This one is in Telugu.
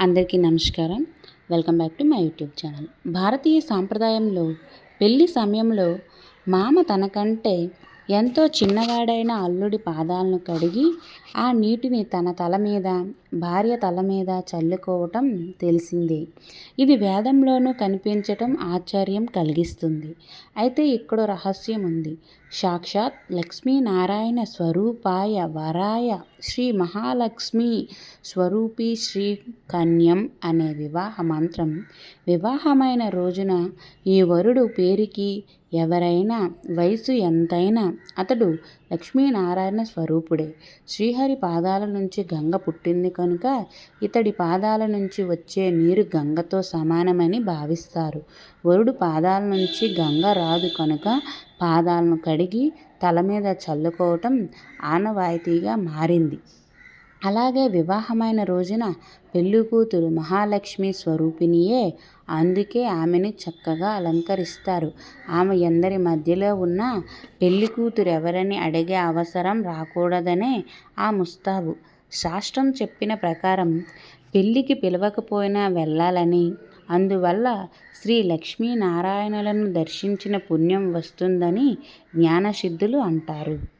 అందరికీ నమస్కారం. Welcome back to my YouTube channel. భారతీయ సాంప్రదాయంలో పెళ్ళి సమయంలో మామ తనకంటే ఎంతో చిన్నవాడైన అల్లుడి పాదాలను కడిగి ఆ నీటిని తన తల మీద భార్య తల మీద చల్లుకోవటం తెలిసిందే. ఇది వేదంలోనూ కనిపించటం ఆశ్చర్యం కలిగిస్తుంది. అయితే ఇక్కడ రహస్యం ఉంది. సాక్షాత్ లక్ష్మీనారాయణ స్వరూపాయ వరాయ శ్రీ మహాలక్ష్మి స్వరూపి శ్రీ కన్యం అనే వివాహ మంత్రం. వివాహమైన రోజున ఈ వరుడు పేరుకి ఎవరైనా వయసు ఎంతైనా అతడు లక్ష్మీనారాయణ స్వరూపుడే. శ్రీహరి పాదాల నుంచి గంగ పుట్టింది కనుక ఇతడి పాదాల నుంచి వచ్చే నీరు గంగతో సమానమని భావిస్తారు. వరుడు పాదాల నుంచి గంగ రాదు కనుక పాదాలను కడిగి తల మీద చల్లుకోవటం ఆనవాయితీగా మారింది. అలాగే వివాహమైన రోజున పెళ్ళి కూతురు మహాలక్ష్మి స్వరూపిణియే అందుకే ఆమెని చక్కగా అలంకరిస్తారు. ఆమె ఎందరి మధ్యలో ఉన్న పెళ్ళి కూతురు ఎవరని అడిగే అవసరం రాకూడదనే ఆ ముస్తాబు. శాస్త్రం చెప్పిన ప్రకారం పెళ్ళికి పిలవకపోయినా వెళ్ళాలని అందువల్ల శ్రీ లక్ష్మీనారాయణులను దర్శించిన పుణ్యం వస్తుందని జ్ఞానసిద్ధులు అంటారు.